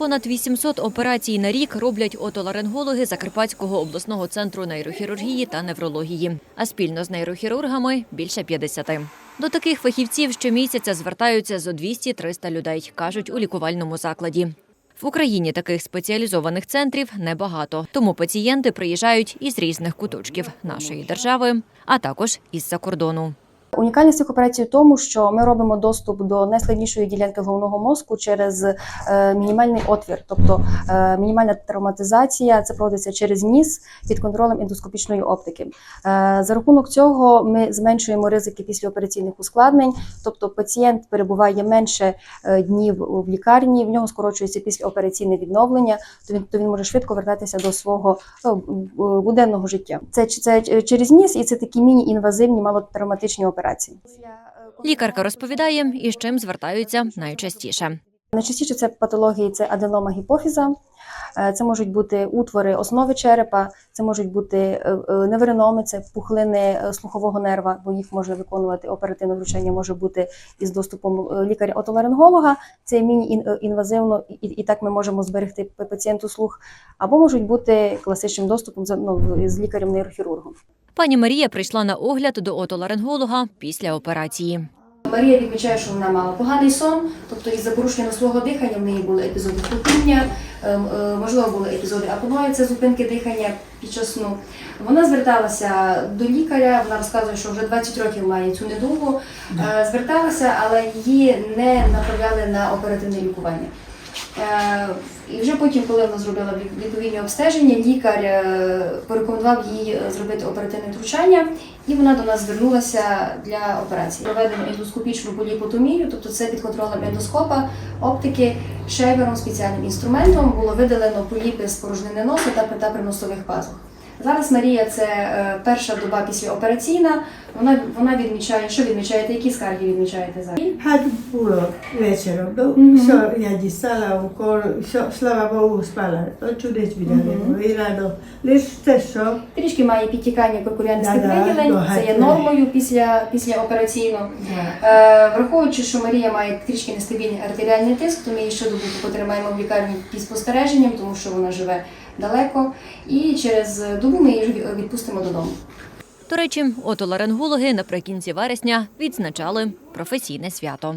Понад 800 операцій на рік роблять отоларингологи Закарпатського обласного центру нейрохірургії та неврології, а спільно з нейрохірургами – більше 50. До таких фахівців щомісяця звертаються зо 200-300 людей, кажуть у лікувальному закладі. В Україні таких спеціалізованих центрів небагато, тому пацієнти приїжджають із різних куточків нашої держави, а також із-за кордону. Унікальність цих операцій в тому, що ми робимо доступ до найскладнішої ділянки головного мозку через е, мінімальний отвір, тобто е, мінімальна травматизація. Це проводиться через ніс під контролем ендоскопічної оптики. Е, за рахунок цього ми зменшуємо ризики післяопераційних ускладнень, тобто пацієнт перебуває менше днів в лікарні, в нього скорочується післяопераційне відновлення, то він то він може швидко вертатися до свого буденного життя. Це, це через ніс, і це такі міні-інвазивні малотравматичні операції. Лікарка розповідає, із чим звертаються найчастіше. Найчастіше це патології це аденома гіпофіза, е, це можуть бути утвори основи черепа, це можуть бути е, е, це пухлини слухового нерва, бо їх можна виконувати оперативне вручення, може бути із доступом лікаря-отоларинголога. Це міні-інвазивно, і, і так ми можемо зберегти пацієнту слух, або можуть бути класичним доступом ну, з лікарем-нейрохірургом. Пані Марія прийшла на огляд до отоларинголога після операції. Марія відмічає, що вона мала поганий сон, тобто із-за порушення носового дихання в неї були епізоди хлопіння, ем, е, можливо, були епізоди апної, це зупинки дихання під час сну. Вона зверталася до лікаря, вона розказує, що вже 20 років має цю недугу. Е, Зверталася, але її не направляли на оперативне лікування. Е, І вже потім, коли вона зробила відповідні обстеження, лікар е, порекомендував їй е, зробити оперативне втручання, і вона до нас звернулася для операції. Проведено ендоскопічну поліпотомію, тобто це під контролем ендоскопа, оптики, шейвером, спеціальним інструментом було видалено поліпи з порожнини носа та, та приносових пазух. Зараз Марія це е, перша доба післяопераційна. Вона вона відмічає, що відмічаєте, які скарги відмічаєте зараз? Puro вечером, no? Mhm. So, ja дістала укол, що, слава Богу, спала. То чудес віддали. І рано. Лиш те, що Трішки має підтікання куркурянистих Да-да, це є нормою після, післяопераційно. да. Е, враховуючи, що Марія має трішки нестабільний артеріальний тиск, то ми її щодобу потримаємо в лікарні під спостереженням, тому що вона живе далеко. І через добу ми її відпустимо додому. До речі, отоларингологи наприкінці вересня відзначали професійне свято.